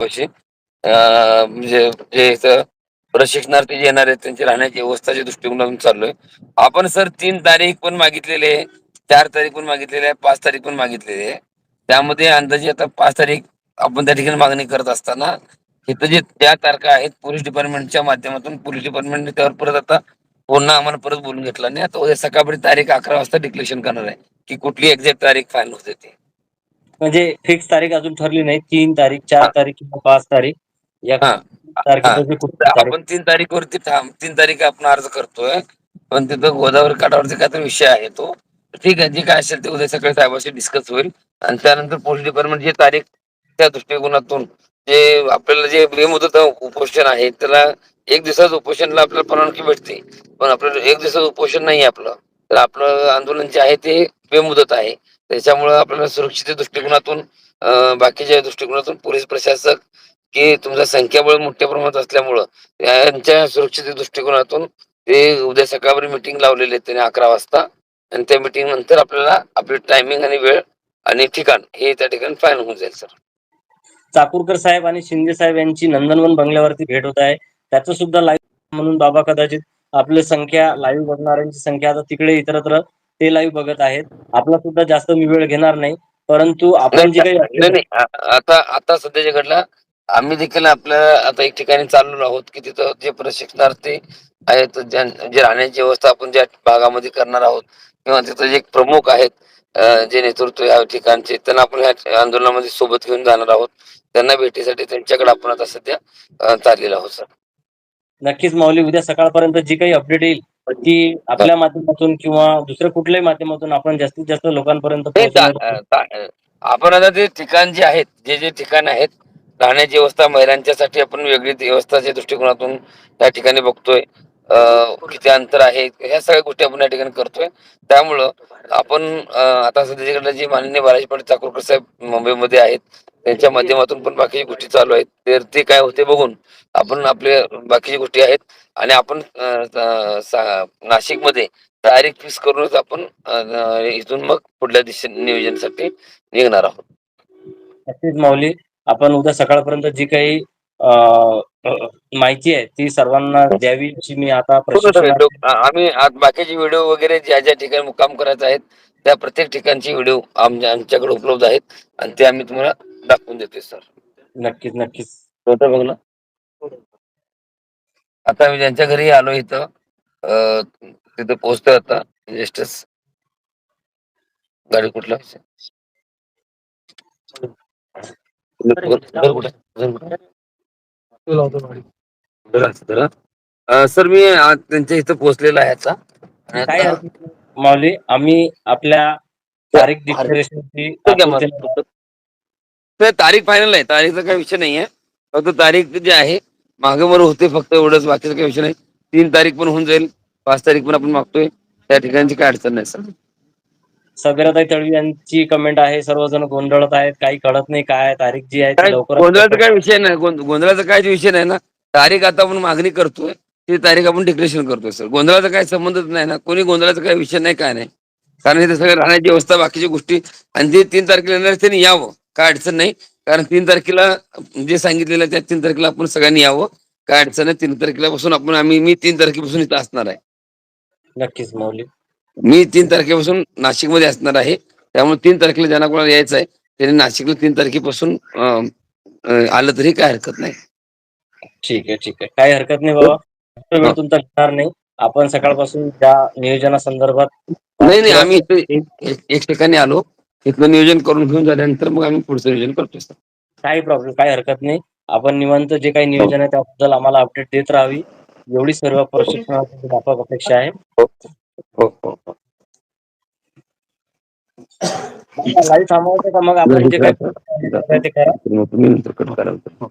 पैसे म्हणजे जे इथं प्रशिक्षणार्थी जे येणार आहेत त्यांची राहण्याची व्यवस्थाच्या दृष्टिकोनातून चाललोय. आपण सर तीन तारीख पण मागितलेली आहे चार तारीख पण मागितलेली आहे पाच तारीख पण मागितलेली आहे. त्यामध्ये अंदाजे आता पाच तारीख आपण त्या ठिकाणी मागणी करत असताना इथं जे त्या तारखा आहेत पोलीस डिपार्टमेंटच्या माध्यमातून पोलीस डिपार्टमेंटने त्यावर परत आता पुन्हा आम्हाला परत बोलून घेतला नाही. आता उद्या सकाळपर्यंत तारीख अकरा वाजता डिक्लेरेशन करणार आहे की कुठली एक्झॅक्ट तारीख फायनल होते ती. म्हणजे फिक्स तारीख अजून ठरली नाही. तीन तारीख चार. तारीख किंवा पाच तारीख. या हा. तारखेपैकी कुठली तर तारीख. आपण तीन तारीखवरती थांब. तीन तारीख आपण अर्ज करतोय. पण तिथं गोदावरी काठावरती काय तर विषय आहे तो. ठीक आहे. जे काय असेल ते उद्या सकाळी साहेबांशी डिस्कस होईल. आणि त्यानंतर पोलीस डिपार्टमेंट जी तारीख त्या दृष्टिकोनातून जे आपल्याला जे बेमुदत उपोषण आहे. त्याला एक दिवसाचं उपोषणला आपल्याला परवानगी भेटते. पण आपल्याला एक दिवसाचं उपोषण नाही आपलं. तर आपलं आंदोलन जे आहे ते बेमुदत आहे. त्याच्यामुळं आपल्याला सुरक्षित दृष्टिकोनातून बाकीच्या दृष्टिकोनातून पोलीस प्रशासक की तुमचं संख्याबळ मोठ्या प्रमाणात असल्यामुळं यांच्या सुरक्षित दृष्टिकोनातून ते उद्या सकाळवर मिटिंग लावलेली आहे त्याने अकरा वाजता. आणि त्या मिटिंग नंतर आपल्याला आपली टायमिंग आणि वेळ आणि ठिकाण हे त्या ठिकाणी फायनल होऊन जाईल सर चाकूरकर साहेब आणि शिंदे साहेब यांची नंदनवन बंगल्यावरती भेट होत आहे. त्याचं सुद्धा लाईव्ह म्हणून बाबा कदाचित आपली संख्या लाईव्ह बघणाऱ्यांची संख्या आता तिकडे इतरत्र ते लाईव्ह बघत आहेत. आपला सुद्धा जास्त मी वेळ घेणार नाही. परंतु आपण जे काही आता आता सध्याच्या घडला आम्ही देखील आपल्या आता एक ठिकाणी चाललो आहोत की तिथं जे प्रशिक्षणार्थी आहेत जे राहण्याची व्यवस्था आपण ज्या भागामध्ये करणार आहोत किंवा तिथं जे प्रमुख आहेत जे नेतृत्व या ठिकाणचे त्यांना आपण ह्या आंदोलनामध्ये सोबत घेऊन जाणार आहोत. त्यांना भेटीसाठी त्यांच्याकडे आपण आता सध्या चाललेलो आहोत सर. नक्कीच माऊली उद्या सकाळपर्यंत जी काही अपडेट येईल ती आपल्या माध्यमातून किंवा दुसऱ्या कुठल्याही माध्यमातून आपण जास्तीत जास्त लोकांपर्यंत आपण आता ते ठिकाण जे आहेत जे जे ठिकाण आहेत राहण्याची व्यवस्था महिलांच्यासाठी आपण वेगळी व्यवस्थाच्या दृष्टिकोनातून त्या ठिकाणी बघतोय. किती अंतर आहे ह्या सगळ्या गोष्टी आपण या ठिकाणी करतोय. त्यामुळं आपण आता सध्याच्याकडे जे माननीय बालाजी पाटील चाकूरकर साहेब मुंबईमध्ये आहेत त्यांच्या माध्यमातून पण बाकीच्या गोष्टी चालू आहेत. तर ते काय होते बघून आपण आपल्या बाकीच्या गोष्टी आहेत आणि आपण नाशिकमध्ये तारीख फिक्स करूनच आपण इथून मग पुढल्या दिशे नियोजनासाठी निघणार आहोत. नक्कीच माऊली आपण उद्या सकाळपर्यंत जी काही माहिती आहे ती सर्वांना द्यावी अशी मी आता प्रशिक्षण आ- आम्ही बाकीचे व्हिडिओ वगैरे ज्या ज्या ठिकाणी मुक्काम करायचे आहेत त्या प्रत्येक ठिकाणचे व्हिडिओ आमच्या आमच्याकडे उपलब्ध आहेत आणि ते आम्ही तुम्हाला दाखवून देतोय सर नक्कीच नक्कीच होतं बघ ना आता मी ज्यांच्या घरी आलो इथं अं, तिथं पोहोचतोय आता जस्टच गाडी कुठला घर घर कुठं? घर कुठं? बरं, बरं. अं, सर मी आज त्यांच्या इथं पोहोचलेला आहे आता आणि काय आता-. माऊली आम्ही आपल्या तारीख डिक्लेरेशनची ठीक आहे मग. तर तारीख फायनल आहे तारीखचा काही विषय नाही आहे फक्त तारीख जी आहे मागे वर होते फक्त एवढंच. बाकीचा काही विषय नाही. तीन तारीख पण होऊन जाईल. पाच तारीख पण आपण मागतोय. त्या ठिकाणची काय अडचण नाही सर. सगळ्याताई तळवी यांची कमेंट आहे. सर्वजण गोंधळत आहेत. काही कळत नाही काय तारीख जी आहे गोंधळाचा काय विषय नाही. गोंध- गोंधळाचा काय विषय नाही ना. तारीख आता आपण मागणी करतोय. ती तारीख आपण डिक्लेरेशन करतोय सर. गोंधळाचा काय संबंधच नाही ना. कोणी गोंधळाचा काय विषय नाही काय नाही. कारण इथे सगळं राहण्याची व्यवस्था बाकीच्या गोष्टी. आणि जे तीन तारखेला येणार त्यांनी यावं. काय अडचण नाही. कारण तीन तारखेला जे सांगितलेलं त्या तीन तारखेला आपण सगळ्यांनी यावं. काय अडचण नाही तीन तारखेला पासून आपण आम्ही मी तीन तारखेपासून इथं असणार आहे. नक्कीच माऊली. मी तीन तारखेपासून नाशिकमध्ये असणार आहे. त्यामुळे तीन तारखेला ज्यांना कोणाला यायचं आहे त्यांनी नाशिकला तीन तारखेपासून अं, अं, आलं तरी काय हरकत नाही. ठीक आहे ठीक आहे. काही हरकत नाही बाबा. जास्त वेळ तुमचा घेणार नाही. आपण सकाळपासून त्या नियोजनासंदर्भात नाही नाही आम्ही इथे एक- एक- एक ठिकाणी आलो. इथलं नियोजन करून घेऊन झाल्यानंतर मग आम्ही पुढचं नियोजन करतोय सर. काही प्रॉब्लेम काही हरकत नाही. आपण निवांत जे काही नियोजन आहे त्याबद्दल आम्हाला अपडेट देत राहावी. एवढी सर्व प्रशिक्षणासाठी व्यापक अपेक्षा आहे. हो हो हो हो. लाईव्ह थांबवायचं का मग? आपण जे काही ते करा. मग तुम्ही नंतर कट करा. हो.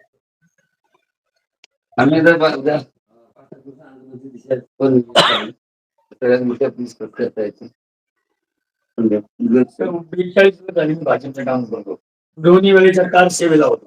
आम्ही जर उद्या पण सगळ्यात मोठ्या पुरस्कार करता येते बेचाळीस वर्ष झाली मी भाजपचं काम करतो दोन्ही वेळी सरकार सेवेला होतो.